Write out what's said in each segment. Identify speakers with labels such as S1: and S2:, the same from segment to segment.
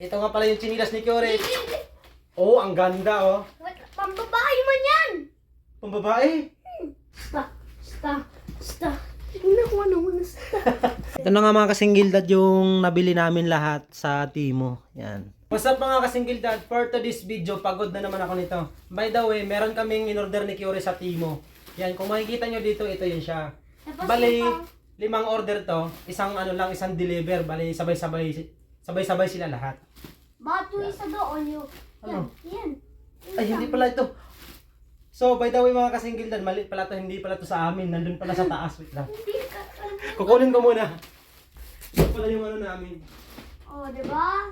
S1: Ito nga pala yung chinilas ni Kyore. Oh, ang ganda oh.
S2: Pambabae man yan!
S1: Pambabae.
S2: Sta, sta, sta. Nakuha na sta.
S1: Ito na nga mga kasingildad yung nabili namin lahat sa Timo. Yan. What's up mga kasingildad? For today's video, pagod na naman ako nito. By the way, meron kaming in-order ni Kyore sa Timo. Yan, kung makikita nyo dito, ito yun siya.
S2: Tapos
S1: Bali, limang order to. Isang ano lang, isang deliver. Bali, sabay-sabay sabay-sabay sila lahat.
S2: Bakit yung isa doon yung... Yan,
S1: Ano?
S2: yan.
S1: Ay, hindi pala ito. So, by the way mga kasingildad, mali pala to, hindi pala to sa amin. Nandun pala sa taas. Wait lang.
S2: Hindi ka, alam.
S1: Kukunin ko muna. Ito pala yung ano namin.
S2: Oh, di ba?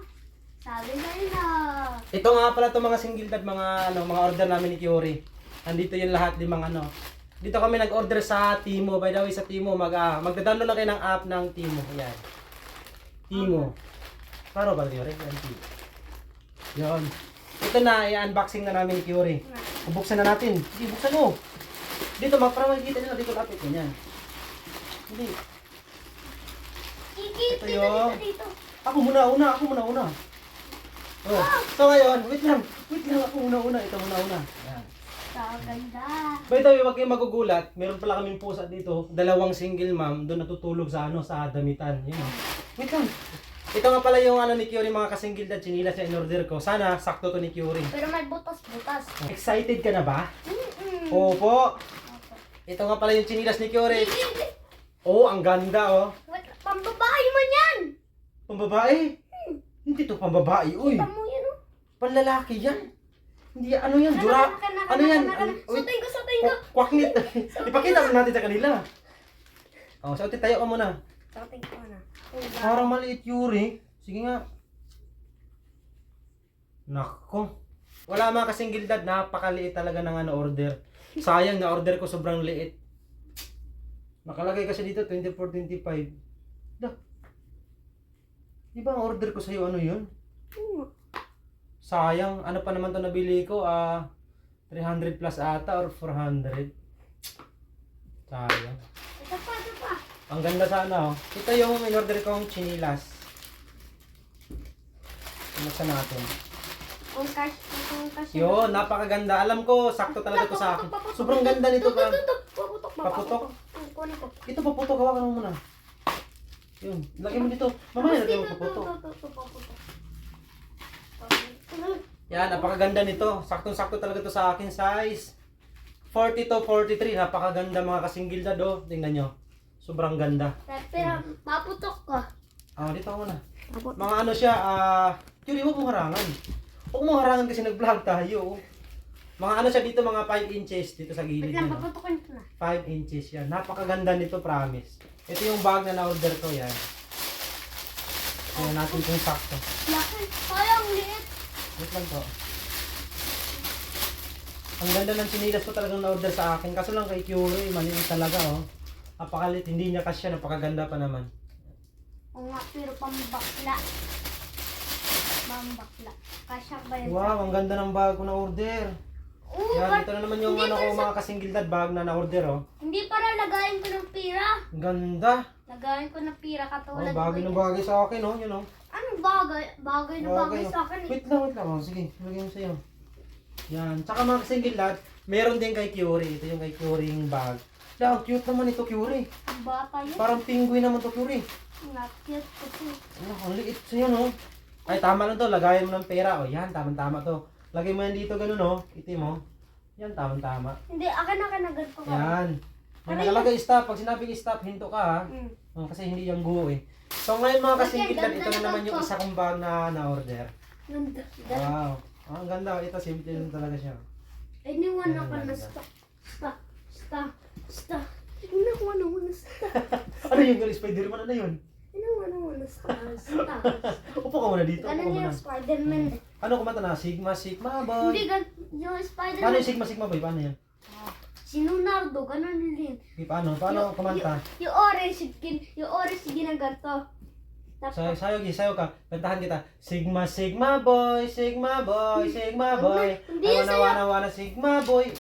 S2: Sabi na na.
S1: Ito nga pala to mga singildad, mga ano, mga order namin ni Kiori. Nandito yung lahat limang ano. Dito kami nag-order sa Timo. By the way, sa Timo, mag, ah, magda-download lang kayo ng app ng Timo. Ayan. Timo. Paano ba Kiori? Yan, Timo. Yan. Ito na, i-unboxing na namin ni Kiori. Bubuksan na natin. Sige, buksan mo. Dito, mag, para makikita nila dito lapit. Ganyan. Hindi.
S2: Kiki,
S1: Ito
S2: dito,
S1: yung-
S2: dito, dito.
S1: Ako muna, una. Ako muna, una. Oh. So ngayon, wait lang. Wait lang, ako muna, una. Ito muna, una. Ayan.
S2: Sa ganda.
S1: By the way, wag kayong magugulat. Meron pala kaming pusa dito. Dalawang single mom. Doon natutulog sa ano, sa damitan. Yun oh. Wait lang. Ito nga pala yung ano ni Kyori, mga chinilas na in-order ko. Sana, sakto to ni Kyori.
S2: Pero may butas-butas.
S1: Excited ka na ba?
S2: Mm-mm.
S1: Opo. Ito nga pala yung chinilas ni
S2: hindi.
S1: Oh, ang ganda oh.
S2: Wait, pambabae man yan!
S1: Pambabae? Hindi to pambabae, uy.
S2: Kita mo yun, oh.
S1: Panlalaki yan. Hindi, ano yan, dura. Ano yan?
S2: Sutin ko, sutin ko.
S1: Kwa- Kwaknit. Ipakita mo natin sa kanila. Oh, so tayo ka muna.
S2: Sutin ko na.
S1: Parang maliit Yuri. Sige nga. Nako. Wala mga kasing-gildad, napakaliit talaga ng ano order. Sayang na order ko sobrang liit. Nakalagay kasi dito 2425. Da. Di ba ang order ko sa'yo ano yun? Sayang, ano pa naman to nabili ko? Ah, 300 plus ata or 400. Sayang.
S2: Ito pa, ito pa.
S1: Ang ganda sana oh. Ito yung in-order kong chinilas. Buksan natin.
S2: Kung cash, kung cash.
S1: Yun, napakaganda. Alam ko, sakto talaga to sa akin. Sobrang ganda nito pa.
S2: Paputok.
S1: Ito paputok, hawakan mo muna. Yun, lagay mo dito. Mamaya lagay mo paputok. Yan, napakaganda nito. Saktong-sakto talaga to sa akin size. 40 to 43, napakaganda mga kasing-gilda do. Tingnan nyo. Sobrang ganda.
S2: Pero, paputok ko.
S1: Ah, dito ka muna.
S2: Paputok.
S1: Mga ano siya, ah, Yuri, huwag mo harangan. Huwag mo harangan kasi nag-vlog tayo. Mga ano siya dito, mga 5 inches dito sa gilid.
S2: Wait lang, paputokin ko na.
S1: 5 inches yan. Napakaganda nito, promise. Ito yung bag na na-order ko yan. Tingnan natin kung sakto.
S2: Laki. Sayang, liit.
S1: Wait lang to. Ang ganda ng sinilas ko talagang na-order sa akin. Kaso lang kay Curie, maliit talaga oh. Napakalit, hindi niya kasya, napakaganda pa naman.
S2: Oo nga, pero pambakla. Pambakla. Kasya ba yun?
S1: Wow, ang ganda ng bag ko na-order.
S2: Oo,
S1: Yan, ito na naman yung
S2: hindi
S1: ano ko,
S2: sa-
S1: mga kasinggildad bag na na-order oh.
S2: Hindi para lagayin ko ng pira.
S1: Ganda.
S2: Lagayin ko ng pira
S1: Oh,
S2: katulad
S1: bagay na
S2: ko.
S1: bagay sa akin oh, yun oh.
S2: Anong bagay? Bagay na bagay
S1: oh.
S2: sa akin eh.
S1: Wait lang, wait lang. Oh, sige, lagay mo sa'yo. Yan. Tsaka mga kasinggildad, meron din kay Curie. Ito yung kay Curie yung bag. Ang cute naman ito.
S2: Ang bata yun.
S1: Parang penguin naman to, Curie.
S2: Not cute kasi.
S1: Ano, ang liit siya, no? Ay, tama lang to. Lagayan mo ng pera. O, yan, tamang-tama to. Lagay mo yan dito, ganun, no? Itim, mo. Yan, tamang-tama.
S2: Hindi, akin akin na ganito ka.
S1: Yan. May nakalagay stop. Pag sinabing stop, hinto ka, ha?
S2: Mm.
S1: Oh, kasi hindi yung guho, eh. So, ngayon, mga kasingkitan, ito na
S2: na
S1: naman yung isa kong bag na na-order.
S2: Ganda.
S1: Wow. Ah, ang ganda. Ito, simple lang talaga siya.
S2: Iniwan
S1: Yan,
S2: ako na stock. Stock. Stock. Stock. Iniwan ako na stock.
S1: ano yung gal Spider-Man? Ano yun?
S2: Ako na stock. Stock.
S1: Upo ka muna dito. Muna.
S2: yung Spider-Man.
S1: Ano kumanta na? Sigma, Sigma, boy.
S2: Hindi, gan yung
S1: Paano
S2: Spider-Man.
S1: yung Sigma, Sigma, boy? Paano yan?
S2: Si Leonardo, ganun din.
S1: Eh, Paano? Paano kumanta?
S2: Yung orange, gin- yung orange ginaganto. Tapos,
S1: Sayo, sayo, gi, sayo ka. Kantahan kita. Sigma, Sigma boy, Sigma boy, Sigma boy.
S2: Hindi,
S1: I wanna,
S2: sayo.
S1: Sigma boy.